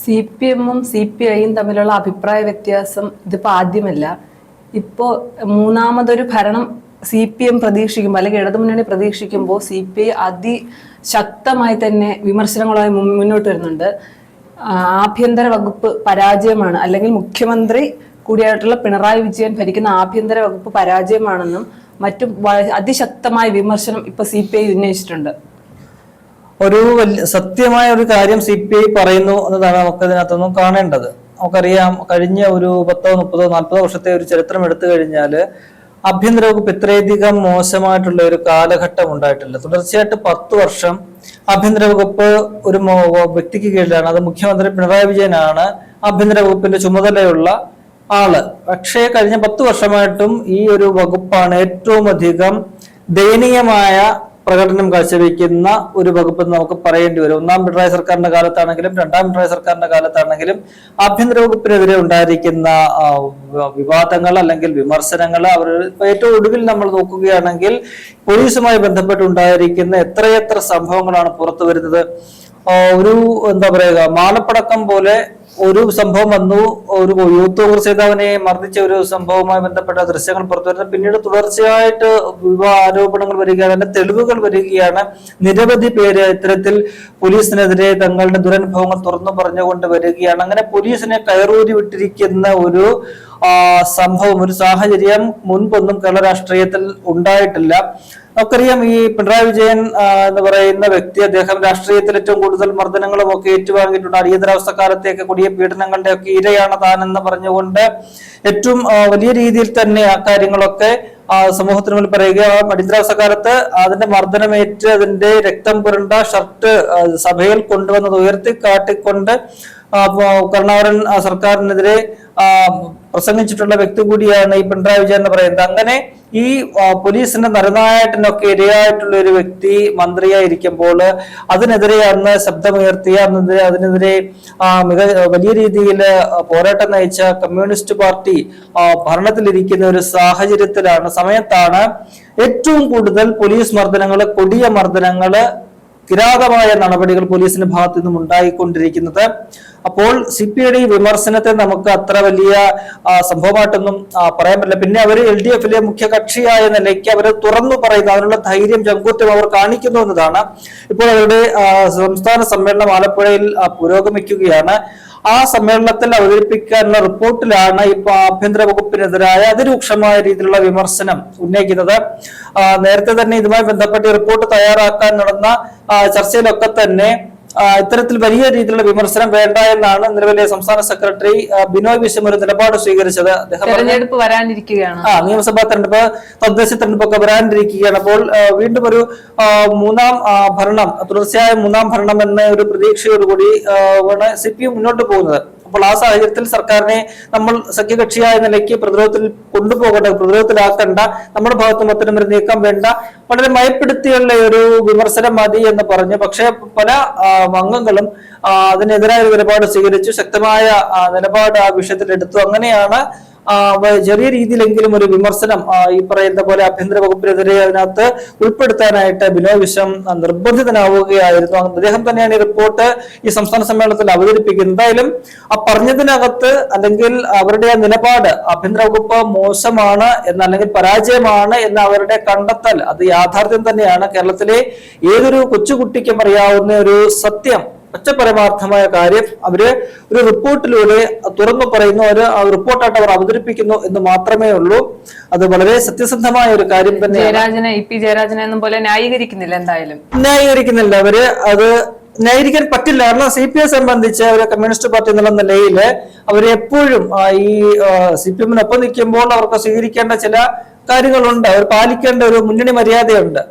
C P എമ്മും C P ഐയും തമ്മിലുള്ള അഭിപ്രായ വ്യത്യാസം ഇതിപ്പോ ആദ്യമല്ല. ഇപ്പോ മൂന്നാമതൊരു ഭരണം സി പി എം പ്രതീക്ഷിക്കുമ്പോൾ അല്ലെങ്കിൽ ഇടതുമുന്നണി പ്രതീക്ഷിക്കുമ്പോൾ സി പി ഐ അതിശക്തമായി തന്നെ വിമർശനങ്ങളുമായി മുന്നോട്ട് വരുന്നുണ്ട്. ആഭ്യന്തര വകുപ്പ് പരാജയമാണ്. അല്ലെങ്കിൽ മുഖ്യമന്ത്രി കൂടിയായിട്ടുള്ള പിണറായി വിജയൻ ഭരിക്കുന്ന ആഭ്യന്തര വകുപ്പ് പരാജയമാണെന്നും മറ്റും അതിശക്തമായ വിമർശനം ഇപ്പൊ സി പി ഐ ഉന്നയിച്ചിട്ടുണ്ട്. ഒരു സത്യമായ ഒരു കാര്യം സി പി ഐ പറയുന്നു എന്നതാണ് നമുക്ക് ഇതിനകത്തൊന്നും കാണേണ്ടത്. നമുക്കറിയാം കഴിഞ്ഞ ഒരു പത്തോ മുപ്പതോ നാൽപ്പതോ വർഷത്തെ ഒരു ചരിത്രം എടുത്തു കഴിഞ്ഞാൽ ആഭ്യന്തര വകുപ്പ് ഇത്രയധികം മോശമായിട്ടുള്ള ഒരു കാലഘട്ടം ഉണ്ടായിട്ടില്ല. തുടർച്ചയായിട്ട് പത്ത് വർഷം ആഭ്യന്തര വകുപ്പ് ഒരു വ്യക്തിക്ക് കീഴിലാണ്. അത് മുഖ്യമന്ത്രി പിണറായി വിജയനാണ് ആഭ്യന്തര വകുപ്പിന്റെ ചുമതലയുള്ള ആൾ. പക്ഷേ കഴിഞ്ഞ പത്ത് വർഷമായിട്ടും ഈ ഒരു വകുപ്പാണ് ഏറ്റവും അധികം ദയനീയമായ പ്രകടനം കാഴ്ചവെക്കുന്ന ഒരു വകുപ്പ് നമുക്ക് പറയേണ്ടി വരും. ഒന്നാം പിണറായി സർക്കാരിന്റെ കാലത്താണെങ്കിലും രണ്ടാം പിണറായി സർക്കാരിന്റെ കാലത്താണെങ്കിലും ആഭ്യന്തര വകുപ്പിനെതിരെ ഉണ്ടായിരിക്കുന്ന വിവാദങ്ങൾ അല്ലെങ്കിൽ വിമർശനങ്ങൾ അവർ ഏറ്റവും ഒടുവിൽ നമ്മൾ നോക്കുകയാണെങ്കിൽ പോലീസുമായി ബന്ധപ്പെട്ടുണ്ടായിരിക്കുന്ന എത്രയെത്ര സംഭവങ്ങളാണ് പുറത്തു വരുന്നത്. ഒരു എന്താ പറയുക മാലപ്പടക്കം പോലെ ഒരു സംഭവം വന്നു. ഒരു യൂത്ത് കോൺഗ്രസ് നേതാവിനെ മർദ്ദിച്ച ഒരു സംഭവവുമായി ബന്ധപ്പെട്ട ദൃശ്യങ്ങൾ പുറത്തു വരുന്നത് പിന്നീട് തുടർച്ചയായിട്ട് വിവാഹ ആരോപണങ്ങൾ വരികയാണ്. അതിന്റെ തെളിവുകൾ വരികയാണ്. നിരവധി പേര് ഇത്തരത്തിൽ പോലീസിനെതിരെ തങ്ങളുടെ ദുരനുഭവങ്ങൾ തുറന്നു പറഞ്ഞുകൊണ്ട് വരികയാണ്. അങ്ങനെ പോലീസിനെ കയറൂരി വിട്ടിരിക്കുന്ന ഒരു സംഭവം ഒരു സാഹചര്യം മുൻപൊന്നും കേരള രാഷ്ട്രീയത്തിൽ ഉണ്ടായിട്ടില്ല. നമുക്കറിയാം ഈ പിണറായി വിജയൻ എന്ന് പറയുന്ന വ്യക്തി അദ്ദേഹം രാഷ്ട്രീയത്തിൽ ഏറ്റവും കൂടുതൽ മർദ്ദനങ്ങളും ഒക്കെ ഏറ്റുവാങ്ങിയിട്ടുണ്ട്. അടിയന്തരാവസ്ഥ കാലത്തെയൊക്കെ കൊടിയ പീഡനങ്ങളുടെ ഒക്കെ ഇരയാണ് താനെന്ന് പറഞ്ഞുകൊണ്ട് ഏറ്റവും വലിയ രീതിയിൽ തന്നെ ആ കാര്യങ്ങളൊക്കെ സമൂഹത്തിന് മുന്നിൽ പറയുക അടിയന്തരാവസ്ഥ കാലത്ത് അതിന്റെ മർദ്ദനമേറ്റ് അതിന്റെ രക്തം പുരണ്ട ഷർട്ട് സഭയിൽ കൊണ്ടുവന്നത് ഉയർത്തി കാട്ടിക്കൊണ്ട് കരുണാകരൻ സർക്കാരിനെതിരെ പ്രസംഗിച്ചിട്ടുള്ള വ്യക്തി കൂടിയാണ് ഈ പിണറായി വിജയൻ എന്ന് പറയുന്നത്. അങ്ങനെ ഈ പോലീസിന്റെ നരനായട്ടിനൊക്കെ ഇരയായിട്ടുള്ള ഒരു വ്യക്തി മന്ത്രിയായിരിക്കുമ്പോൾ അതിനെതിരെ അന്ന് ശബ്ദമുയർത്തിയ അന്നെതിരെ അതിനെതിരെ മിക വലിയ രീതിയിൽ പോരാട്ടം നയിച്ച കമ്മ്യൂണിസ്റ്റ് പാർട്ടി ഭരണത്തിലിരിക്കുന്ന ഒരു സാഹചര്യത്തിലാണ് സമയത്താണ് ഏറ്റവും കൂടുതൽ പോലീസ് മർദ്ദനങ്ങൾ കൊടിയ മർദ്ദനങ്ങൾ കിരാതമായ നടപടികൾ പോലീസിന്റെ ഭാഗത്തു നിന്നും ഉണ്ടായിക്കൊണ്ടിരിക്കുന്നത്. അപ്പോൾ സി പി ഈ വിമർശനത്തെ നമുക്ക് അത്ര വലിയ സംഭവമായിട്ടൊന്നും പറയാൻ പറ്റില്ല. പിന്നെ അവർ എൽ ഡി എഫിലെ മുഖ്യ കക്ഷിയായ നിലയ്ക്ക് അവർ തുറന്നു പറയുന്നു. അതിനുള്ള ധൈര്യം ചങ്കൂറ്റം അവർ കാണിക്കുന്നു എന്നതാണ്. ഇപ്പോൾ അവരുടെ സംസ്ഥാന സമ്മേളനം ആലപ്പുഴയിൽ പുരോഗമിക്കുകയാണ്. ആ സമ്മേളനത്തിൽ അവതരിപ്പിക്കാനുള്ള റിപ്പോർട്ടിലാണ് ഇപ്പൊ ആഭ്യന്തര വകുപ്പിനെതിരായ അതിരൂക്ഷമായ രീതിയിലുള്ള വിമർശനം ഉന്നയിക്കുന്നത്. നേരത്തെ തന്നെ ഇതുമായി ബന്ധപ്പെട്ട് റിപ്പോർട്ട് തയ്യാറാക്കാൻ നടന്ന ചർച്ചയിലൊക്കെ തന്നെ ഇത്തരത്തിൽ വലിയ രീതിയിലുള്ള വിമർശനം വേണ്ട എന്നാണ് നിലവിലെ സംസ്ഥാന സെക്രട്ടറി ബിനോയ് വിശ്വം ഒരു നിലപാട് സ്വീകരിച്ചത്. തെരഞ്ഞെടുപ്പ് വരാനിരിക്കുകയാണ്. ആ നിയമസഭാ തെരഞ്ഞെടുപ്പ് തദ്ദേശ തെരഞ്ഞെടുപ്പൊക്കെ വരാനിരിക്കുകയാണ്. അപ്പോൾ വീണ്ടും ഒരു മൂന്നാം ഭരണം തുടർച്ചയായ മൂന്നാം ഭരണം എന്ന ഒരു പ്രതീക്ഷയോടുകൂടി ആണ് സി പി എം മുന്നോട്ട് പോകുന്നത്. അപ്പോൾ ആ സാഹചര്യത്തിൽ സർക്കാരിനെ നമ്മൾ സഖ്യകക്ഷിയായ നിലയ്ക്ക് പ്രതിരോധത്തിൽ കൊണ്ടുപോകേണ്ട പ്രതിരോധത്തിലാക്കേണ്ട നമ്മുടെ ഭാഗത്തും അത്തരം ഒരു നീക്കം വേണ്ട വളരെ മയപ്പെടുത്തിയുള്ള ഒരു വിമർശനം മതി എന്ന് പറഞ്ഞു. പക്ഷേ പല അംഗങ്ങളും അതിനെതിരായ ഒരു നിലപാട് സ്വീകരിച്ചു. ശക്തമായ നിലപാട് ആ വിഷയത്തിൽ എടുത്തു. അങ്ങനെയാണ് ചെറിയ രീതിയിലെങ്കിലും ഒരു വിമർശനം ഈ പറയുന്ന പോലെ ആഭ്യന്തര വകുപ്പിനെതിരെ അതിനകത്ത് ഉൾപ്പെടുത്താനായിട്ട് ബിനോയ് വിശ്വം നിർബന്ധിതനാവുകയായിരുന്നു. അദ്ദേഹം തന്നെയാണ് ഈ റിപ്പോർട്ട് ഈ സംസ്ഥാന സമ്മേളനത്തിൽ അവതരിപ്പിക്കുന്നത്. എന്തായാലും ആ പറഞ്ഞതിനകത്ത് അല്ലെങ്കിൽ അവരുടെ ആ നിലപാട് ആഭ്യന്തര വകുപ്പ് മോശമാണ് എന്ന് അല്ലെങ്കിൽ പരാജയമാണ് എന്ന അവരുടെ കണ്ടെത്തൽ അത് യാഥാർത്ഥ്യം തന്നെയാണ്. കേരളത്തിലെ ഏതൊരു കൊച്ചുകുട്ടിക്കും അറിയാവുന്ന ഒരു സത്യം ഒറ്റപരമാർത്ഥമായ കാര്യം അവർ ഒരു റിപ്പോർട്ടിലൂടെ തുറന്നു പറയുന്നു അവർ ആ റിപ്പോർട്ടായിട്ട് അവർ അവതരിപ്പിക്കുന്നു എന്ന് മാത്രമേ ഉള്ളൂ. അത് വളരെ സത്യസന്ധമായ ഒരു കാര്യം തന്നെ ജയരാജനെ ഇ പി ജയരാജനെ എന്നും പോലെ ന്യായീകരിക്കുന്നില്ല എന്തായാലും. ന്യായീകരിക്കുന്നില്ല. അവർ അത് ന്യായീകരിക്കാൻ പറ്റില്ല. കാരണം സി പി ഐ സംബന്ധിച്ച് അവർ കമ്മ്യൂണിസ്റ്റ് പാർട്ടി എന്നുള്ള നിലയിൽ അവരെപ്പോഴും ഈ സി പി എമ്മിനൊപ്പം നിൽക്കുമ്പോൾ അവർക്ക് സ്വീകരിക്കേണ്ട ചില കാര്യങ്ങളുണ്ട്. അവർ പാലിക്കേണ്ട ഒരു മുന്നണി മര്യാദയുണ്ട്.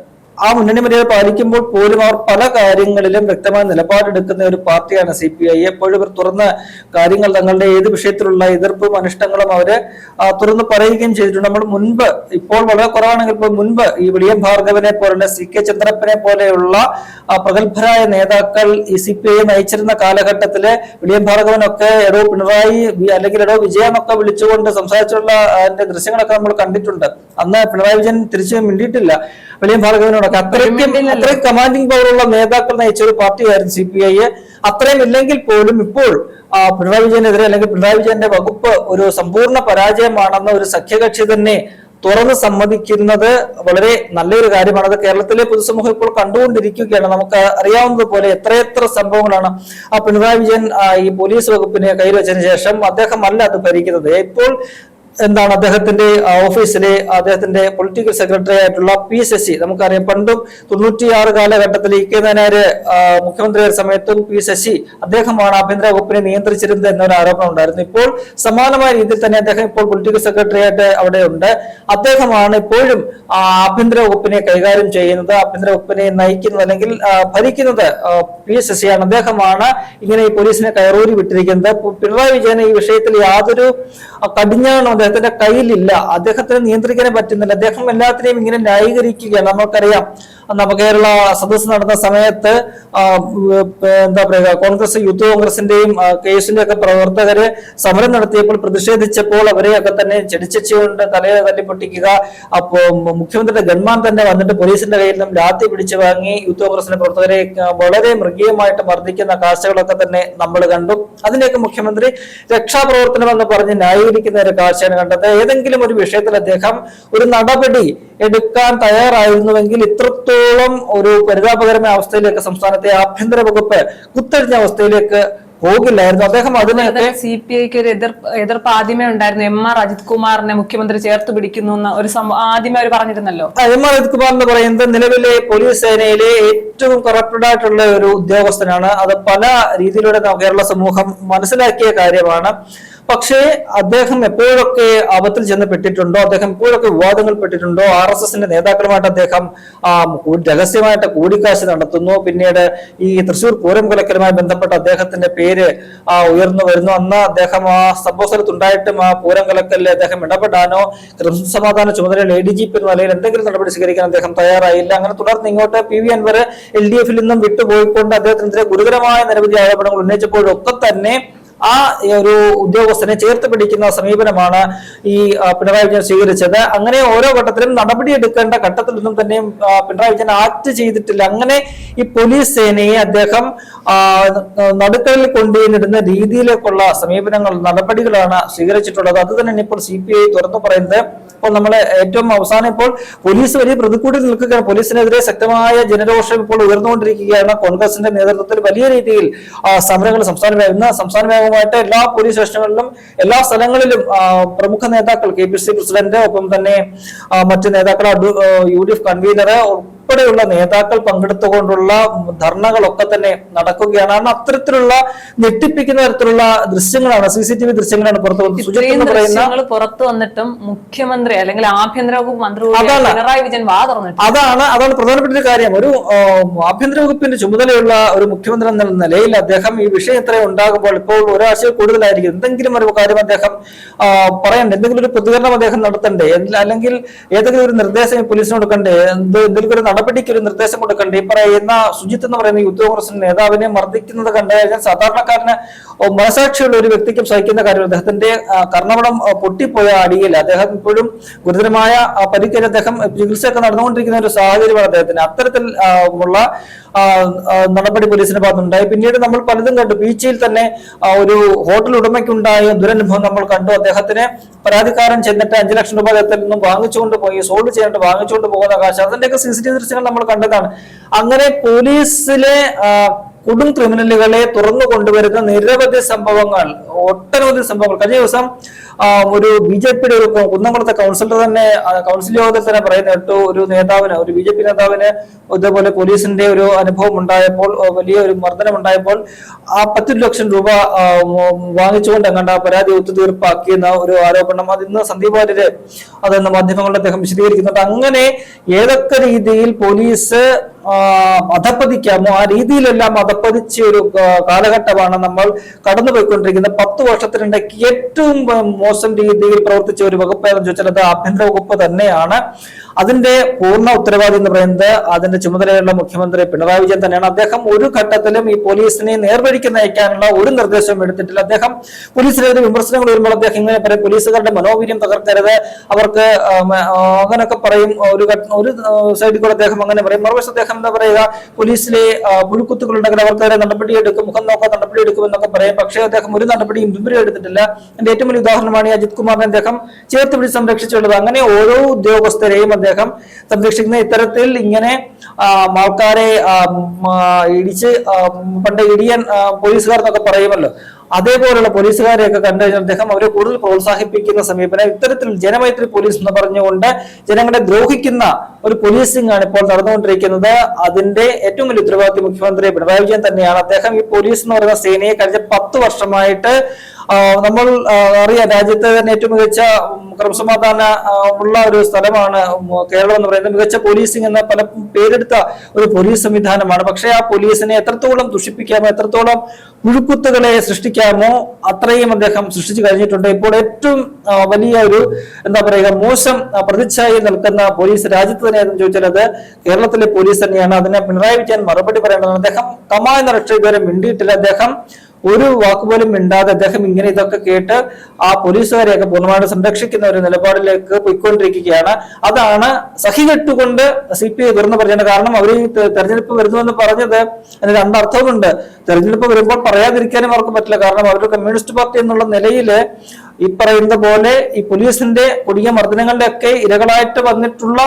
ആ മുന്നണി മര്യാദ പാലിക്കുമ്പോൾ പോലും അവർ പല കാര്യങ്ങളിലും വ്യക്തമായ നിലപാടെടുക്കുന്ന ഒരു പാർട്ടിയാണ് സി പി ഐ. എപ്പോഴും ഇവർ തുറന്ന് കാര്യങ്ങൾ തങ്ങളുടെ ഏത് വിഷയത്തിലുള്ള എതിർപ്പും അനിഷ്ടങ്ങളും അവർ തുറന്ന് പറയുകയും ചെയ്തിട്ടുണ്ട്. നമ്മൾ മുൻപ് ഇപ്പോൾ വളരെ കുറവാണെങ്കിൽ ഇപ്പോൾ മുൻപ് ഈ വിളിയം ഭാർഗവനെ പോലെ സി കെ ചന്ദ്രപ്പനെ പോലെയുള്ള പ്രഗത്ഭരായ നേതാക്കൾ ഈ സി പി ഐ നയിച്ചിരുന്ന കാലഘട്ടത്തിൽ വിളിയം ഭാർഗവനൊക്കെ എടോ പിണറായി അല്ലെങ്കിൽ എടോ വിജയനൊക്കെ വിളിച്ചുകൊണ്ട് സംസാരിച്ചുള്ള അതിന്റെ ദൃശ്യങ്ങളൊക്കെ നമ്മൾ കണ്ടിട്ടുണ്ട്. അന്ന് പിണറായി വിജയൻ തിരിച്ചു മിണ്ടിയിട്ടില്ല. വലിയ ഭാർഗവനോടൊക്കെ അത്രയ്ക്കും അത്രയും കമാൻഡിംഗ് പവറുള്ള നേതാക്കൾ നയിച്ച ഒരു പാർട്ടിയായിരുന്നു സി പി ഐ അത്രയും ഇല്ലെങ്കിൽ പോലും ഇപ്പോൾ പിണറായി വിജയനെതിരെ അല്ലെങ്കിൽ പിണറായി വിജയന്റെ വകുപ്പ് ഒരു സമ്പൂർണ പരാജയമാണെന്ന ഒരു സഖ്യകക്ഷി തന്നെ തുറന്ന് സമ്മതിക്കുന്നത് വളരെ നല്ലൊരു കാര്യമാണ്. അത് കേരളത്തിലെ പൊതുസമൂഹം ഇപ്പോൾ കണ്ടുകൊണ്ടിരിക്കുകയാണ്. നമുക്ക് അറിയാവുന്നത് പോലെ എത്രയെത്ര സംഭവങ്ങളാണ് ആ പിണറായി വിജയൻ ഈ പോലീസ് വകുപ്പിനെ കൈവച്ചതിന് ശേഷം അദ്ദേഹം അല്ല അത് ഭരിക്കുന്നത്. ഇപ്പോൾ എന്താണ് അദ്ദേഹത്തിന്റെ ഓഫീസിലെ അദ്ദേഹത്തിന്റെ പൊളിറ്റിക്കൽ സെക്രട്ടറി ആയിട്ടുള്ള പി ശശി നമുക്കറിയാം പണ്ടും തൊണ്ണൂറ്റിയാറ് കാലഘട്ടത്തിൽ ഇ കെ നായനാര് ആ, മുഖ്യമന്ത്രിയായ സമയത്തും പി ശശി അദ്ദേഹമാണ് ആഭ്യന്തര വകുപ്പിനെ നിയന്ത്രിച്ചിരുന്നത് എന്നൊരു ആരോപണം ഉണ്ടായിരുന്നു. ഇപ്പോൾ സമാനമായ രീതിയിൽ തന്നെ അദ്ദേഹം ഇപ്പോൾ പൊളിറ്റിക്കൽ സെക്രട്ടറി ആയിട്ട് അവിടെ ഉണ്ട് അദ്ദേഹമാണ് ഇപ്പോഴും ആഭ്യന്തര വകുപ്പിനെ കൈകാര്യം ചെയ്യുന്നത് ആഭ്യന്തര വകുപ്പിനെ നയിക്കുന്നത് അല്ലെങ്കിൽ ഭരിക്കുന്നത് പി ശശിയാണ് അദ്ദേഹമാണ് ഇങ്ങനെ ഈ പോലീസിനെ കയറൂരി വിട്ടിരിക്കുന്നത്. പിണറായി വിജയൻ ഈ വിഷയത്തിൽ യാതൊരു കടിഞ്ഞാണോ അദ്ദേഹത്തിന്റെ കയ്യിലില്ല. അദ്ദേഹത്തിന് നിയന്ത്രിക്കാനേ പറ്റുന്നില്ല. അദ്ദേഹം എല്ലാത്തിനെയും ഇങ്ങനെ ന്യായീകരിക്കുകയാണ്. നമുക്കറിയാം. നവകേരള സദസ് നടന്ന സമയത്ത് എന്താ പറയുക കോൺഗ്രസ് യൂത്ത് കോൺഗ്രസിന്റെയും കേസിന്റെ ഒക്കെ പ്രവർത്തകര് സമരം നടത്തിയപ്പോൾ പ്രതിഷേധിച്ചപ്പോൾ അവരെയൊക്കെ തന്നെ ചെടിച്ചുകൊണ്ട് തലയെ തല്ലി പൊട്ടിക്കുക അപ്പോ മുഖ്യമന്ത്രിയുടെ ഗൺമാൻ തന്നെ വന്നിട്ട് പോലീസിന്റെ കയ്യിൽ നിന്നും ലാത്തി പിടിച്ചു വാങ്ങി യൂത്ത് കോൺഗ്രസിന്റെ പ്രവർത്തകരെ വളരെ മൃഗീയമായിട്ട് മർദ്ദിക്കുന്ന കാഴ്ചകളൊക്കെ തന്നെ നമ്മൾ കണ്ടു. അതിനെയൊക്കെ മുഖ്യമന്ത്രി രക്ഷാപ്രവർത്തനം എന്ന് പറഞ്ഞ് ന്യായീകരിക്കുന്ന ഒരു കാഴ്ചയാണ് കണ്ടത്. ഏതെങ്കിലും ഒരു വിഷയത്തിൽ അദ്ദേഹം ഒരു നടപടി എടുക്കാൻ തയ്യാറായിരുന്നുവെങ്കിൽ ഇത്രത്തോളം ഒരു പരിതാപകരമായ അവസ്ഥയിലേക്ക് സംസ്ഥാനത്തെ ആഭ്യന്തര വകുപ്പ് കുത്തഴിഞ്ഞ അവസ്ഥയിലേക്ക് പോകില്ലായിരുന്നു. അദ്ദേഹം അതിനെയൊക്കെ സി പി ഐക്ക് ഒരു എതിർ എതിർപ്പ് ആദ്യമേ ഉണ്ടായിരുന്നു. എം ആർ അജിത് കുമാറിനെ മുഖ്യമന്ത്രി ചേർത്ത് പിടിക്കുന്നു എന്ന ഒരു സംഭവം ആദ്യമേ അവർ പറഞ്ഞിരുന്നല്ലോ. എം ആർ അജിത് കുമാർ എന്ന് പറയുന്നത് നിലവിലെ പോലീസ് സേനയിലെ ഏറ്റവും കറപ്റ്റഡ് ആയിട്ടുള്ള ഒരു ഉദ്യോഗസ്ഥനാണ്. അത് പല രീതിയിലൂടെ കേരള സമൂഹം മനസ്സിലാക്കിയ കാര്യമാണ്. പക്ഷേ അദ്ദേഹം എപ്പോഴൊക്കെ ആപത്തിൽ ചെന്ന് പെട്ടിട്ടുണ്ടോ അദ്ദേഹം എപ്പോഴൊക്കെ വിവാദങ്ങൾ പെട്ടിട്ടുണ്ടോ ആർ എസ് എസിന്റെ നേതാക്കളുമായിട്ട് അദ്ദേഹം രഹസ്യമായിട്ട് കൂടിക്കാഴ്ച നടത്തുന്നു. പിന്നീട് ഈ തൃശൂർ പൂരം കൊലക്കലുമായി ബന്ധപ്പെട്ട അദ്ദേഹത്തിന്റെ പേര് ആ, ഉയർന്നു വരുന്നു. അന്ന് അദ്ദേഹം ആ സംഭവ സ്ഥലത്തുണ്ടായിട്ടും ആ പൂരം കലക്കലിൽ അദ്ദേഹം ഇടപെടാനോ ക്രമസമാധാന ചുമതല എ ഡി ജി പി എന്ന നിലയിൽ എന്തെങ്കിലും നടപടി സ്വീകരിക്കാൻ അദ്ദേഹം തയ്യാറായില്ല. അങ്ങനെ തുടർന്ന് ഇങ്ങോട്ട് P V Anvar L D എഫിൽ നിന്നും വിട്ടുപോയിക്കൊണ്ട് അദ്ദേഹത്തിനെതിരെ ഗുരുതരമായ നിരവധി ആരോപണങ്ങൾ ഉന്നയിച്ചപ്പോഴൊക്കെ തന്നെ ആ ഒരു ഉദ്യോഗസ്ഥനെ ചേർത്ത് പിടിക്കുന്ന സമീപനമാണ് ഈ പിണറായി വിജയൻ സ്വീകരിച്ചത്. അങ്ങനെ ഓരോ ഘട്ടത്തിലും നടപടിയെടുക്കേണ്ട ഘട്ടത്തിലൊന്നും തന്നെ പിണറായി വിജയൻ ആക്ട് ചെയ്തിട്ടില്ല. അങ്ങനെ ഈ പോലീസ് സേനയെ അദ്ദേഹം നടുക്കലിൽ കൊണ്ടുവന്നിടുന്ന രീതിയിലേക്കുള്ള സമീപനങ്ങൾ നടപടികളാണ് സ്വീകരിച്ചിട്ടുള്ളത്. അത് തന്നെ ഇപ്പോൾ സി പി ഐ തുറന്നു പറയുന്നത്. ഇപ്പോൾ നമ്മൾ ഏറ്റവും അവസാനം ഇപ്പോൾ പോലീസ് വലിയ പ്രതിക്കൂട്ടിൽ നിൽക്കുകയാണ്. പോലീസിനെതിരെ ശക്തമായ ജനരോഷം ഇപ്പോൾ ഉയർന്നുകൊണ്ടിരിക്കുകയാണ്. കോൺഗ്രസിന്റെ നേതൃത്വത്തിൽ വലിയ രീതിയിൽ സമരങ്ങൾ സംസ്ഥാന ഇന്ന് സംസ്ഥാന വ്യാപകമായിട്ട് എല്ലാ പോലീസ് സ്റ്റേഷനുകളിലും എല്ലാ സ്ഥലങ്ങളിലും പ്രമുഖ നേതാക്കൾ കെ പി സി പ്രസിഡന്റ് ഒപ്പം തന്നെ മറ്റു നേതാക്കൾ യു ഡി എഫ് കൺവീനർ ഉൾപ്പെടെയുള്ള നേതാക്കൾ പങ്കെടുത്തുകൊണ്ടുള്ള ധർണകളൊക്കെ തന്നെ നടക്കുകയാണ്. കാരണം അത്തരത്തിലുള്ള ഞെട്ടിപ്പിക്കുന്ന തരത്തിലുള്ള ദൃശ്യങ്ങളാണ് സി സി ടി വി ദൃശ്യങ്ങളാണ് പുറത്തു വന്നത്. പുറത്തു വന്നിട്ടും മുഖ്യമന്ത്രി അല്ലെങ്കിൽ ആഭ്യന്തര വകുപ്പ് മന്ത്രി അതാണ്. പിണറായി വിജയൻ വാ അതാണ് അതാണ് പ്രധാനപ്പെട്ട ഒരു കാര്യം. ഒരു ആഭ്യന്തര വകുപ്പിന്റെ ചുമതലയുള്ള ഒരു മുഖ്യമന്ത്രി എന്ന നിലയിൽ അദ്ദേഹം ഈ വിഷയം ഇത്രയും ഉണ്ടാകുമ്പോൾ ഇപ്പോൾ ഒരാഴ്ച കൂടുതലായിരിക്കും. എന്തെങ്കിലും ഒരു കാര്യം അദ്ദേഹം പറയണ്ടേ? എന്തെങ്കിലും ഒരു പ്രതികരണം അദ്ദേഹം നടത്തണ്ടേ? അല്ലെങ്കിൽ ഏതെങ്കിലും ഒരു നിർദ്ദേശം പോലീസിന് കൊടുക്കണ്ടേ? എന്ത് എന്തെങ്കിലും ഒരു നടപടിക്ക് ഒരു നിർദ്ദേശം കൊടുക്കണ്ടേ. ഈ പറയുന്ന സുജിത്ത് എന്ന് പറയുന്ന യൂത്ത് കോൺഗ്രസ് നേതാവിനെ മർദ്ദിക്കുന്നത് കണ്ടു കഴിഞ്ഞാൽ സാധാരണക്കാരന് മനസാക്ഷിയുള്ള ഒരു വ്യക്തിക്കും സഹിക്കുന്ന കാര്യം അദ്ദേഹത്തിന്റെ കർണവടം പൊട്ടിപ്പോയ അടിയിൽ അദ്ദേഹം ഇപ്പോഴും ഗുരുതരമായ പരിക്കേറ്റ് അദ്ദേഹം ചികിത്സയൊക്കെ നടന്നുകൊണ്ടിരിക്കുന്ന ഒരു സാഹചര്യമാണ് അദ്ദേഹത്തിന്. അത്തരത്തിൽ ഉള്ള നടപടി പോലീസിന്റെ ഭാഗത്തുണ്ടായി പിന്നീട് നമ്മൾ പലതും കണ്ടു. ബീച്ചിൽ തന്നെ ഒരു ഹോട്ടൽ ഉടമയ്ക്കുണ്ടായ ദുരനുഭവം നമ്മൾ കണ്ടു. അദ്ദേഹത്തിന് പരാതിക്കാരൻ ചെന്നിട്ട് അഞ്ചു ലക്ഷം രൂപ അദ്ദേഹത്തിൽ നിന്നും വാങ്ങിച്ചുകൊണ്ട് പോയി. സോൾവ് ചെയ്യാണ്ട് വാങ്ങിച്ചുകൊണ്ട് പോകുന്ന കാശ് അതിന്റെയൊക്കെ സി സി ടി വി ദൃശ്യങ്ങൾ നമ്മൾ കണ്ടതാണ്. അങ്ങനെ പോലീസിലെ കൊടും ക്രിമിനലുകളെ തുറന്നു കൊണ്ടുവരുന്ന നിരവധി സംഭവങ്ങൾ ഒട്ടനവധി സംഭവങ്ങൾ. കഴിഞ്ഞ ദിവസം ഒരു ബി ജെ പിയുടെ ഒരു കുന്നംകുളത്തെ കൗൺസിലർ തന്നെ കൗൺസിൽ യോഗത്തിൽ തന്നെ പറയുന്ന ഒരു നേതാവിന് ഒരു ബി ജെ പി നേതാവിന് ഇതേപോലെ പോലീസിന്റെ ഒരു അനുഭവം ഉണ്ടായപ്പോൾ വലിയ ഒരു മർദ്ദനം ഉണ്ടായപ്പോൾ ആ പത്ത് ലക്ഷം രൂപ വാങ്ങിച്ചുകൊണ്ട് എങ്ങാണ്ട് ആ പരാതി ഒത്തുതീർപ്പാക്കിയെന്ന ഒരു ആരോപണം അത് ഇന്ന് സന്ദീപ് വാര്യര് അതെന്ന് മാധ്യമങ്ങളിൽ അദ്ദേഹം വിശദീകരിക്കുന്നുണ്ട്. അങ്ങനെ ഏതൊക്കെ രീതിയിൽ പോലീസ് അധപ്പതിക്കാമോ ആ രീതിയിലെല്ലാം അധപ്പതിച്ച ഒരു കാലഘട്ടമാണ് നമ്മൾ കടന്നുപോയിക്കൊണ്ടിരിക്കുന്നത്. പത്ത് വർഷത്തിനിടയ്ക്ക് ഏറ്റവും മോശം രീതിയിൽ പ്രവർത്തിച്ച ഒരു വകുപ്പ് ഏതെന്ന് ചോദിച്ചാൽ അത് ആഭ്യന്തര വകുപ്പ് തന്നെയാണ്. അതിന്റെ പൂർണ ഉത്തരവാദി എന്ന് പറയുന്നത് അതിന്റെ ചുമതലയുള്ള മുഖ്യമന്ത്രി പിണറായി വിജയൻ തന്നെയാണ്. അദ്ദേഹം ഒരു ഘട്ടത്തിലും ഈ പോലീസിനെ നേർവഴിക്ക് നയിക്കാനുള്ള ഒരു നിർദ്ദേശവും എടുത്തിട്ടില്ല. അദ്ദേഹം പോലീസിനെതിരെ വിമർശനങ്ങൾ വരുമ്പോൾ അദ്ദേഹം ഇങ്ങനെ പറയും പോലീസുകാരുടെ മനോവീര്യം തകർക്കരുത്. അവർക്ക് അങ്ങനെയൊക്കെ പറയും. ഒരു ഒരു സൈഡിൽ കൂടെ അദ്ദേഹം അങ്ങനെ പറയും. മറുവശം അദ്ദേഹം എന്താ പറയുക പോലീസിലെ പുഴുക്കുത്തുകൾ ഉണ്ടെങ്കിൽ അവർക്കെതിരെ നടപടിയെടുക്കും മുഖം നോക്കാൻ നടപടിയെടുക്കും എന്നൊക്കെ പറയും. പക്ഷേ അദ്ദേഹം ഒരു നടപടിയും ഇതുവരെ എടുത്തിട്ടില്ല. എന്റെ ഏറ്റവും വലിയ ഉദാഹരണമാണ് അജിത് കുമാറിനെ അദ്ദേഹം ചേർത്ത് പിടിച്ച് സംരക്ഷിച്ചുള്ളത്. അങ്ങനെ ഓരോ ഉദ്യോഗസ്ഥരെയും അദ്ദേഹം സംരക്ഷിക്കുന്ന ഇത്തരത്തിൽ ഇങ്ങനെ ആൾക്കാരെ ഇടിച്ച് പണ്ട് ഇടിയൻ പോലീസുകാർ എന്നൊക്കെ പറയുമല്ലോ. അതേപോലുള്ള പോലീസുകാരെയൊക്കെ കണ്ടു കഴിഞ്ഞാൽ അദ്ദേഹം അവരെ കൂടുതൽ പ്രോത്സാഹിപ്പിക്കുന്ന സമീപനം ഇത്തരത്തിൽ ജനമൈത്രി പോലീസ് എന്ന് പറഞ്ഞുകൊണ്ട് ജനങ്ങളെ ദ്രോഹിക്കുന്ന ഒരു പോലീസിംഗ് ആണ് ഇപ്പോൾ നടന്നുകൊണ്ടിരിക്കുന്നത്. അതിന്റെ ഏറ്റവും വലിയ ഉത്തരവാദിത്വം മുഖ്യമന്ത്രി പിണറായി വിജയൻ തന്നെയാണ്. അദ്ദേഹം ഈ പോലീസ് എന്ന് പറയുന്ന സേനയെ കഴിഞ്ഞ പത്ത് വർഷമായിട്ട് നമ്മൾ അറിയാം രാജ്യത്തെ തന്നെ ഏറ്റവും മികച്ച ക്രമസമാധാന ഉള്ള ഒരു സ്ഥലമാണ് കേരളം എന്ന് പറയുന്നത്. മികച്ച പോലീസിംഗ് എന്ന പല പേരെടുത്ത ഒരു പോലീസ് സംവിധാനമാണ്. പക്ഷേ ആ പോലീസിനെ എത്രത്തോളം ദുഷിപ്പിക്കാമോ എത്രത്തോളം പുഴുക്കുത്തുകളെ സൃഷ്ടിക്കാമോ അത്രയും അദ്ദേഹം സൃഷ്ടിച്ചു കഴിഞ്ഞിട്ടുണ്ട്. ഇപ്പോൾ ഏറ്റവും വലിയ ഒരു എന്താ പറയുക മോശം പ്രതിച്ഛായി നിൽക്കുന്ന പോലീസ് രാജ്യത്ത് എന്ന് ചോദിച്ചാൽ അത് കേരളത്തിലെ പോലീസ് തന്നെയാണ്. അതിനെ പിണറായി വിജയൻ മറുപടി പറയേണ്ടതാണ്. അദ്ദേഹം കമാ എന്ന രക്ഷ ഇതുവരെ മിണ്ടിയിട്ടില്ല. അദ്ദേഹം ഒരു വാക്കുപോലും മിണ്ടാതെ അദ്ദേഹം ഇങ്ങനെ ഇതൊക്കെ കേട്ട് ആ പോലീസുകാരെയൊക്കെ പൂർണമായിട്ട് സംരക്ഷിക്കുന്ന ഒരു നിലപാടിലേക്ക് പോയിക്കൊണ്ടിരിക്കുകയാണ്. അതാണ് സഹികെട്ടുകൊണ്ട് സി പി ഐ തുറന്നു പറഞ്ഞത്. കാരണം അവർ ഈ തെരഞ്ഞെടുപ്പ് വരുന്നുവെന്ന് പറഞ്ഞത് അതിന് രണ്ടർത്ഥമുണ്ട് തെരഞ്ഞെടുപ്പ് വരുമ്പോൾ പറയാതിരിക്കാനും അവർക്ക് പറ്റില്ല. കാരണം അവരുടെ കമ്മ്യൂണിസ്റ്റ് പാർട്ടി എന്നുള്ള നിലയിൽ ഈ പറയുന്ന പോലെ ഈ പോലീസിന്റെ കൊടിയ മർദ്ദനങ്ങളുടെ ഒക്കെ ഇരകളായിട്ട് വന്നിട്ടുള്ള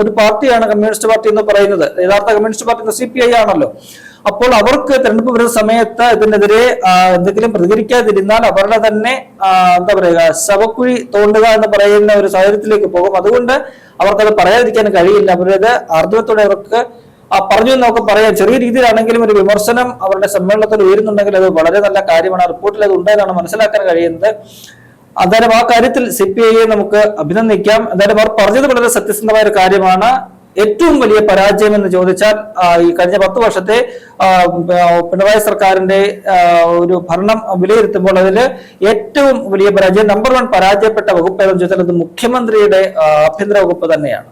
ഒരു പാർട്ടിയാണ് കമ്മ്യൂണിസ്റ്റ് പാർട്ടി എന്ന് പറയുന്നത്. യഥാർത്ഥ communist party C P I ആണല്ലോ. അപ്പോൾ അവർക്ക് തെരഞ്ഞെടുപ്പ് വരുന്ന സമയത്ത് ഇതിനെതിരെ എന്തെങ്കിലും പ്രതികരിക്കാതിരുന്നാൽ അവരുടെ തന്നെ എന്താ പറയുക ശവക്കുഴി തോണ്ടുക എന്ന് പറയുന്ന ഒരു സാഹചര്യത്തിലേക്ക് പോകും. അതുകൊണ്ട് അവർക്കത് പറയാതിരിക്കാൻ കഴിയില്ല. അവരത് ആർദ്രത്തോടെ അവർക്ക് പറഞ്ഞു എന്നൊക്കെ പറയാം. ചെറിയ രീതിയിലാണെങ്കിലും ഒരു വിമർശനം അവരുടെ സമ്മേളനത്തിൽ ഉയരുന്നുണ്ടെങ്കിൽ അത് വളരെ നല്ല കാര്യമാണ്. റിപ്പോർട്ടിൽ അത് ഉണ്ടെന്നാണ് മനസ്സിലാക്കാൻ കഴിയുന്നത്. അന്നേരം ആ കാര്യത്തിൽ സി പി ഐയെ നമുക്ക് അഭിനന്ദിക്കാം. എന്തായാലും അവർ പറഞ്ഞത് വളരെ സത്യസന്ധമായ ഒരു കാര്യമാണ്. ഏറ്റവും വലിയ പരാജയം എന്ന് ചോദിച്ചാൽ ഈ കഴിഞ്ഞ പത്ത് വർഷത്തെ പിണറായി സർക്കാരിന്റെ ഒരു ഭരണം വിലയിരുത്തുമ്പോൾ അതിൽ ഏറ്റവും വലിയ പരാജയം നമ്പർ വൺ പരാജയപ്പെട്ട വകുപ്പ് ഏതെന്ന് ചോദിച്ചാൽ അത് മുഖ്യമന്ത്രിയുടെ ആഭ്യന്തര വകുപ്പ് തന്നെയാണ്.